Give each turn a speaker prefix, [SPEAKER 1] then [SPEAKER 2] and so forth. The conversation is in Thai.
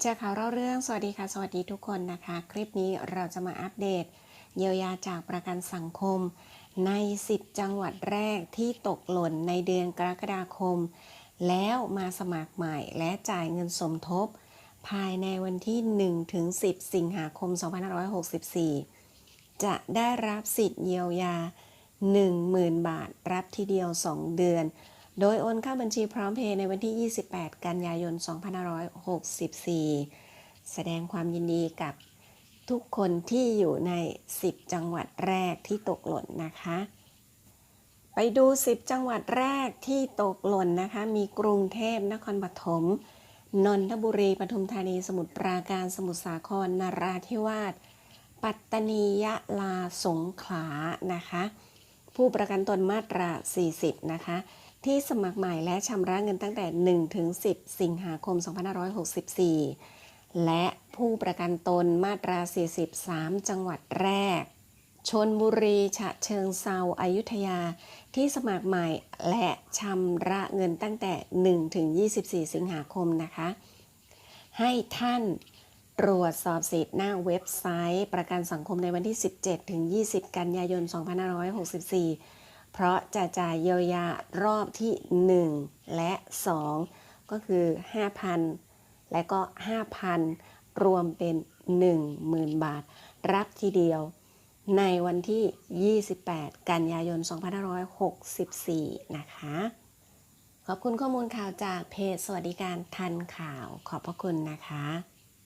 [SPEAKER 1] แชร์ข่าวเล่าเรื่องสวัสดีค่ะ สวัสดีทุกคนนะคะ คลิปนี้เราจะมาอัปเดต เยียวยาจากประกันสังคม ใน 10 จังหวัดแรกที่ตกหล่นในเดือนกรกฎาคม แล้วมาสมัครใหม่และจ่ายเงินสมทบ ภายในวันที่ 1 ถึง 10 สิงหาคม 2564 จะได้รับสิทธิ์เยียวยา 10,000 บาท รับทีเดียว 2 เดือน โดยโอนเข้าบัญชีพร้อมเพย์ในวันที่ 28 กันยายน 2564 แสดงความยินดีกับทุกคนที่อยู่ใน 10 จังหวัดแรกที่ตกหล่นนะคะ ไปดู 10 จังหวัดแรกที่ตกหล่นนะคะ มีกรุงเทพนครปฐมนนทบุรีปทุมธานีสมุทรปราการสมุทรสาครนราธิวาสปัตตานียะลาสงขลานะคะ ผู้ประกันตนมาตรา 40 นะคะ ที่สมัครใหม่และชำระเงินตั้งแต่ 1 ถึง 10 สิงหาคม 2564 และผู้ประกันตนมาตรา 43 จังหวัดแรก ชนบุรีฉะเชิงเซาอายุทยา ที่สมัครใหม่และชำระเงินตั้งแต่ 1 ถึง 24 สิงหาคมนะคะ ให้ท่านตรวจสอบสิทธิ์หน้าเว็บไซต์ ประกันสังคมในวันที่ 17 ถึง 20 กันยายน 2564 เพราะจะจ่ายเยียวยารอบที่ 1 และ 2 ก็คือ 5,000 และก็ 5,000 รวมเป็น 10,000 บาท รับทีเดียว ในวันที่ 28 กันยายน 2564 นะคะ ขอบคุณข้อมูลข่าวจากเพจสวัสดิการทันข่าว ขอบพระคุณนะคะ